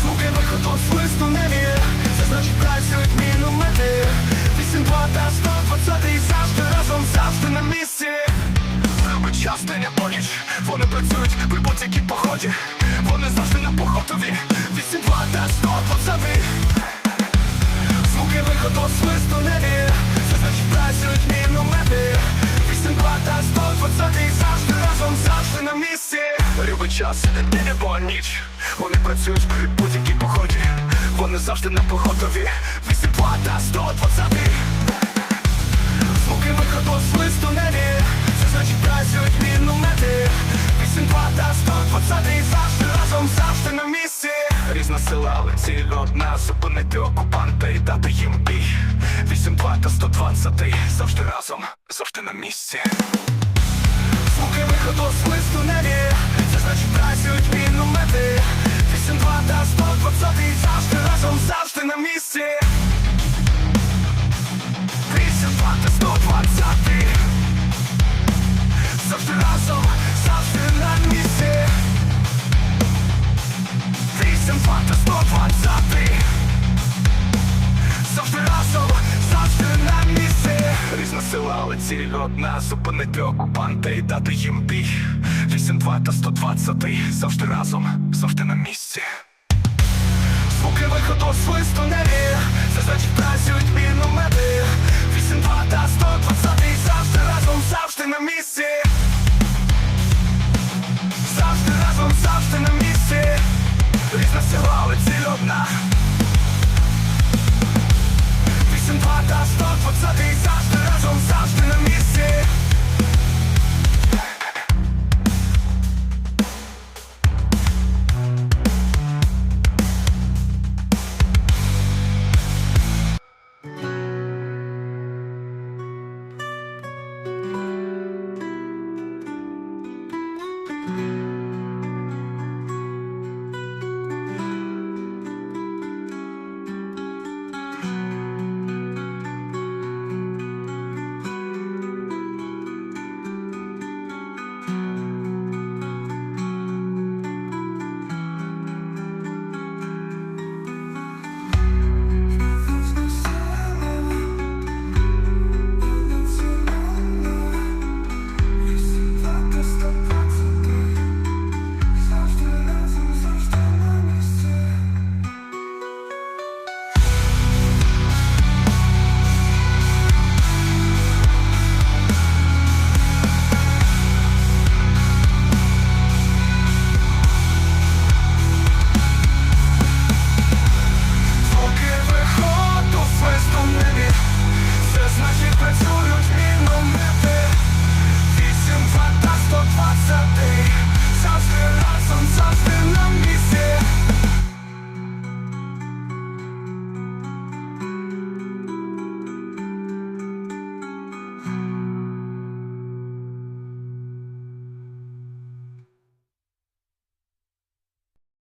Звуки виходу свисту не Це значить працюють міномети 8, 2 та 120 завжди разом, завжди на місці Робить час ніч Вони працюють при будь-якій поході Вони завжди на похотові 8, 2 та 120 Звуки виходу свисту не віє час, день або ніч. Вони працюють при будь-якій поході Вони завжди на поготові 8, 2 та 120 Звуки виходу свисту не віє Це значить працюють міномети. 8, 2 та 120 завжди разом, завжди на місці. Різна сила, але ціль одна. Зупинити окупанта і дати їм бій. 8, 2 та 120 завжди разом, завжди на місці. Звуки виходу свисту одна зупинити окупанта і дати їм бій 8-2 та 120 завжди разом, завжди на місці. Звуки виходу свисту нері, зазвичай працюють міномети 8-2 та 120 завжди разом, завжди на місці. Завжди разом, завжди на місці. Різна сіла але ціль одна. 8-2 та 120 завжди разом.